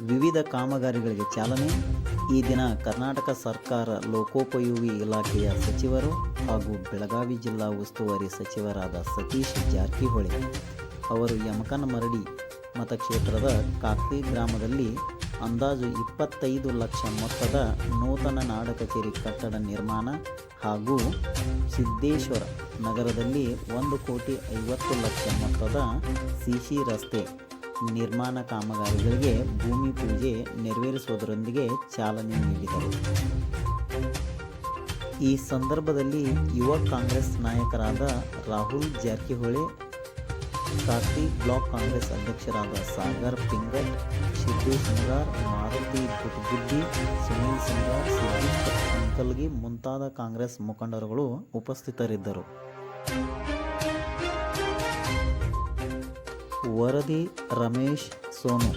ವಿವಿಧ ಕಾಮಗಾರಿಗಳಿಗೆ ಚಾಲನೆ. ಈ ದಿನ ಕರ್ನಾಟಕ ಸರ್ಕಾರ ಲೋಕೋಪಯೋಗಿ ಇಲಾಖೆಯ ಸಚಿವರು ಹಾಗೂ ಬೆಳಗಾವಿ ಜಿಲ್ಲಾ ಉಸ್ತುವಾರಿ ಸಚಿವರಾದ ಸತೀಶ್ ಜಾರಕಿಹೊಳಿ ಅವರು ಯಮಕನಮರಡಿ ಮತಕ್ಷೇತ್ರದ ಕಾಕ್ತಿ ಗ್ರಾಮದಲ್ಲಿ ಅಂದಾಜು ಇಪ್ಪತ್ತೈದು ಲಕ್ಷ ಮೊತ್ತದ ನೂತನ ನಾಡ ಕಚೇರಿ ಕಟ್ಟಡ ನಿರ್ಮಾಣ ಹಾಗೂ ಸಿದ್ದೇಶ್ವರ ನಗರದಲ್ಲಿ ಒಂದು ಕೋಟಿ ಐವತ್ತು ಲಕ್ಷ ಮೊತ್ತದ ಸಿಸಿ ರಸ್ತೆ ನಿರ್ಮಾಣ ಕಾಮಗಾರಿಗಳಿಗೆ ಭೂಮಿ ಪೂಜೆ ನೆರವೇರಿಸುವುದರೊಂದಿಗೆ ಚಾಲನೆ ನೀಡಿದರು. ಈ ಸಂದರ್ಭದಲ್ಲಿ ಯುವ ಕಾಂಗ್ರೆಸ್ ನಾಯಕರಾದ ರಾಹುಲ್ ಜಾರಕಿಹೊಳಿ, ಕಾರ್ತಿ ಬ್ಲಾಕ್ ಕಾಂಗ್ರೆಸ್ ಅಧ್ಯಕ್ಷರಾದ ಸಾಗರ್ ಪಿಂಗಟ್ ಸಿದ್ದು ಸಿಂಗಾರ್, ಮಾರುತಿ ಗುಟ್ಗುಡ್ಡಿ ಸುನೀಲ್ ಸಿಂಗಾರ್ ಸಿದ್ದಿಕ್ ಅಂಕಲ್ಗಿ ಮುಂತಾದ ಕಾಂಗ್ರೆಸ್ ಮುಖಂಡರುಗಳು ಉಪಸ್ಥಿತರಿದ್ದರು. ವರದಿ ರಮೇಶ್ ಸೋನು